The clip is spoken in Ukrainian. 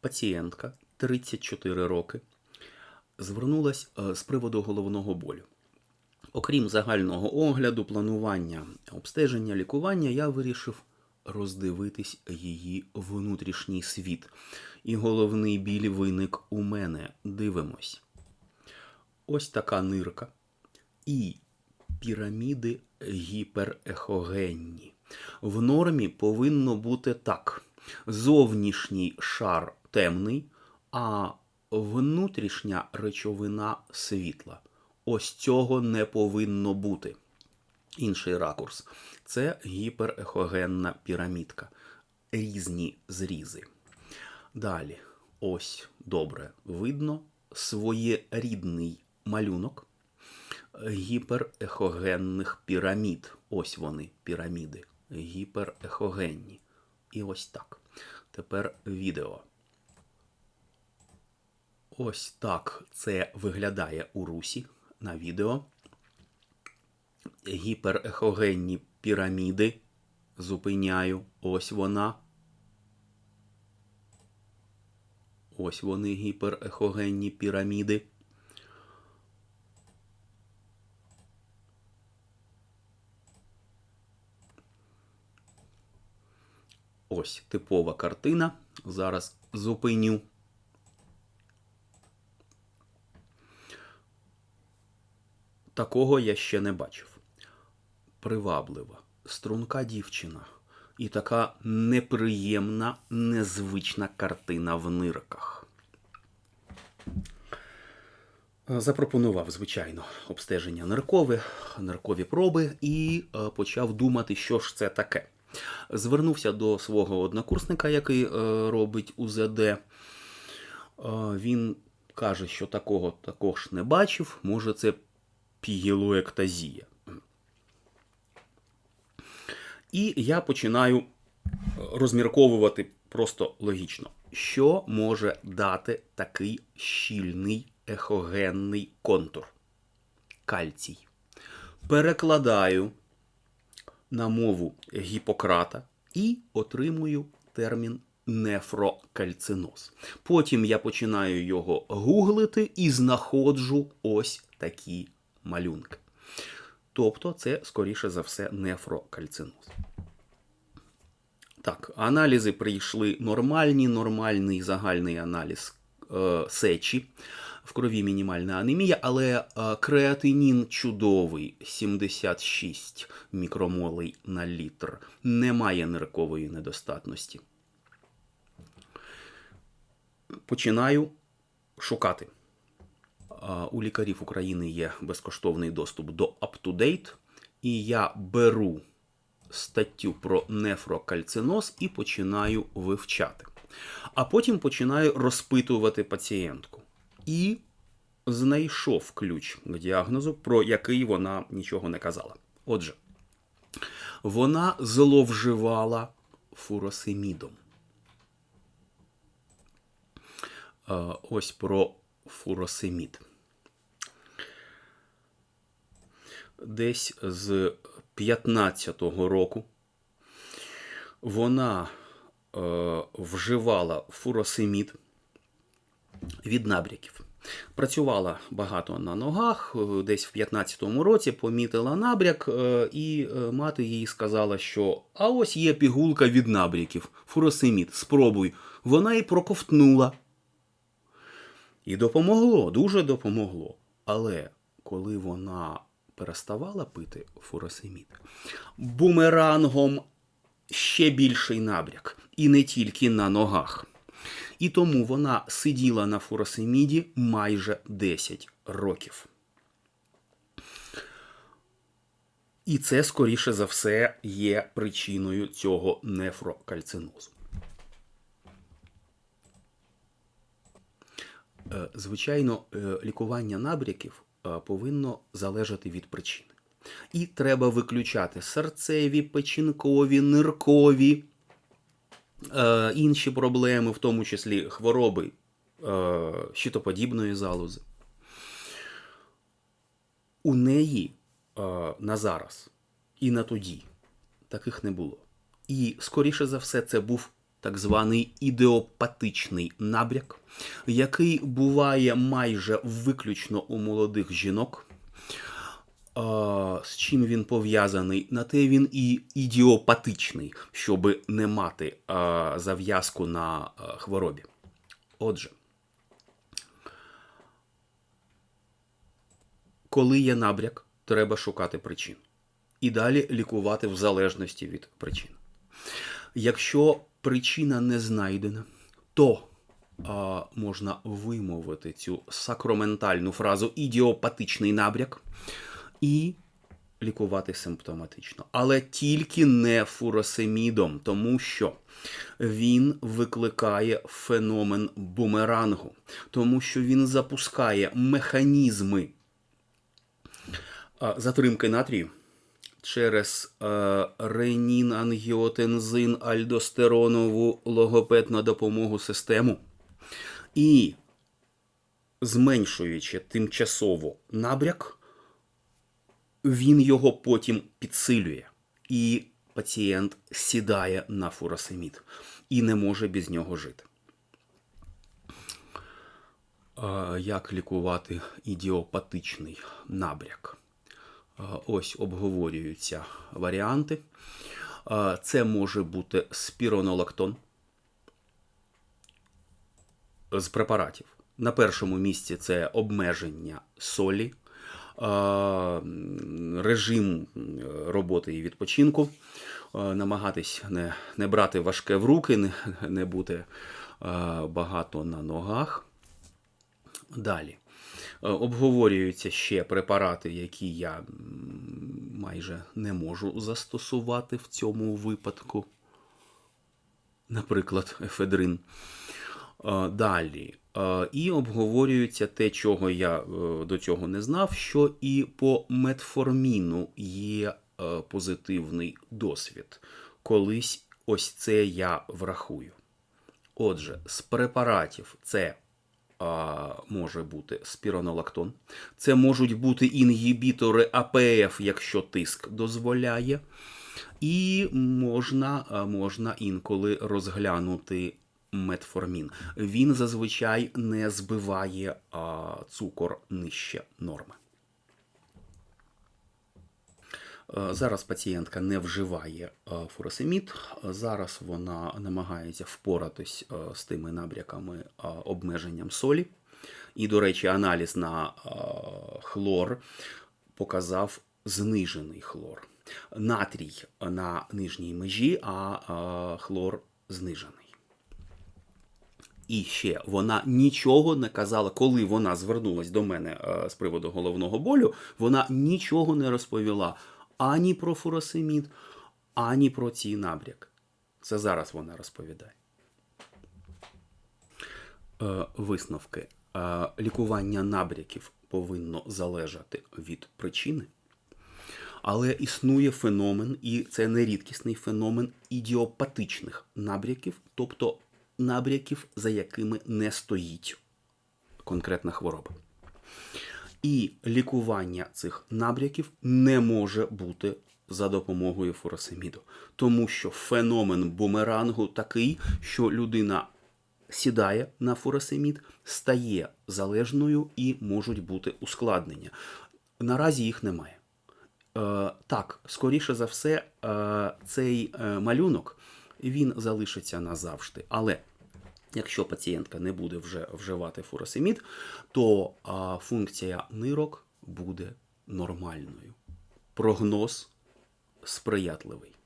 пацієнтка 34 роки звернулася з приводу головного болю. Окрім загального огляду, планування, обстеження, лікування, я вирішив роздивитись її внутрішній світ. І головний біль виник у мене. Дивимось. Ось така нирка. І піраміди гіперехогенні. В нормі повинно бути так: зовнішній шар темний, а внутрішня речовина світла. Ось цього не повинно бути. Інший ракурс це гіперехогенна пірамідка. Різні зрізи. Далі, ось добре видно своєрідний малюнок гіперехогенних пірамід. Ось вони, піраміди. Гіперехогенні. І ось так. Тепер відео. Ось так це виглядає у русі на відео. Гіперехогенні піраміди. Зупиняю. Ось вона. Ось вони гіперехогенні піраміди. Ось типова картина. Зараз зупиню. Такого я ще не бачив. Приваблива, струнка дівчина. І така неприємна, незвична картина в нирках. Запропонував, звичайно, обстеження ниркове, ниркові проби і е, почав думати, що ж це таке. Звернувся до свого однокурсника, який е, робить УЗД. Е, він каже, що такого також не бачив. Може, це пігілоектазія. І я починаю розмірковувати просто логічно, що може дати такий щільний ехогенний контур. Кальцій. Перекладаю на мову Гіппократа і отримую термін нефрокальциноз. Потім я починаю його гуглити і знаходжу ось такі малюнки. Тобто, це, скоріше за все, нефрокальциноз. Так, аналізи прийшли нормальні, нормальний загальний аналіз е, сечі. В крові мінімальна анемія, але е, креатинін чудовий 76 мікромолей на літр. Немає ниркової недостатності. Починаю шукати. У лікарів України є безкоштовний доступ до UpToDate, і я беру статтю про нефрокальциноз і починаю вивчати. А потім починаю розпитувати пацієнтку. І знайшов ключ к діагнозу, про який вона нічого не казала. Отже, вона зловживала фуросемідом. Ось про фуросемід. Десь з 15-го року вона е, вживала фуросемід від набряків. Працювала багато на ногах, десь в 15-му році помітила набряк, е, і е, мати їй сказала, що а ось є пігулка від набряків, фуросемід, спробуй. Вона і проковтнула. І допомогло, дуже допомогло. Але коли вона переставала пити фуросемід, бумерангом ще більший набряк, і не тільки на ногах. І тому вона сиділа на фуросеміді майже 10 років. І це, скоріше за все, є причиною цього нефрокальцинозу. Звичайно, лікування набряків повинно залежати від причини. І треба виключати серцеві, печінкові, ниркові, е, інші проблеми, в тому числі хвороби е, щитоподібної залози. У неї е, на зараз і на тоді таких не було. І, скоріше за все, це був так званий ідеопатичний набряк, який буває майже виключно у молодих жінок. З чим він пов'язаний? На те він і ідіопатичний, щоб не мати зав'язку на хворобі. Отже, коли є набряк, треба шукати причин. І далі лікувати в залежності від причин. Якщо причина не знайдена, то а, можна вимовити цю сакраментальну фразу ідіопатичний набряк і лікувати симптоматично. Але тільки не фуросемідом, тому що він викликає феномен бумерангу, тому що він запускає механізми затримки натрію через е, ренін, ангіотензин, альдостеронову логопедну допомогу систему і зменшуючи тимчасово набряк, він його потім підсилює, і пацієнт сідає на фуросемід і не може без нього жити. Як лікувати ідіопатичний набряк? Ось обговорюються варіанти. Це може бути спіронолактон з препаратів. На першому місці це обмеження солі, режим роботи і відпочинку, намагатись не, не брати важке в руки, не, не бути багато на ногах. Далі. Е, Обговорюються ще препарати, які я майже не можу застосувати в цьому випадку. Наприклад, ефедрин. Е, Далі. Е, І обговорюється те, чого я до цього не знав, що і по метформіну є позитивний досвід. Колись ось це я врахую. Отже, з препаратів це а, може бути спіронолактон. Це можуть бути інгібітори АПФ, якщо тиск дозволяє. І можна, можна інколи розглянути метформін. Він зазвичай не збиває а, цукор нижче норми. Е, Зараз пацієнтка не вживає е, фуросемід. Е, Зараз вона намагається впоратись е, з тими набряками е, обмеженням солі. І, до речі, аналіз на е, хлор показав знижений хлор. Натрій на нижній межі, а е, хлор знижений. І ще вона нічого не казала, коли вона звернулась до мене е, з приводу головного болю, вона нічого не розповіла ані про фуросемід, ані про ці набряк. Це зараз вона розповідає. Е, Висновки. Е, Лікування набряків повинно залежати від причини. Але існує феномен, і це не рідкісний феномен ідіопатичних набряків, тобто набряків, за якими не стоїть конкретна хвороба. І лікування цих набряків не може бути за допомогою фуросеміду, тому що феномен бумерангу такий, що людина сідає на фуросемід, стає залежною і можуть бути ускладнення. Наразі їх немає. Е, так, скоріше за все, е, цей е, малюнок він залишиться назавжди. Але якщо пацієнтка не буде вже вживати фуросемід, то а, функція нирок буде нормальною. Прогноз сприятливий.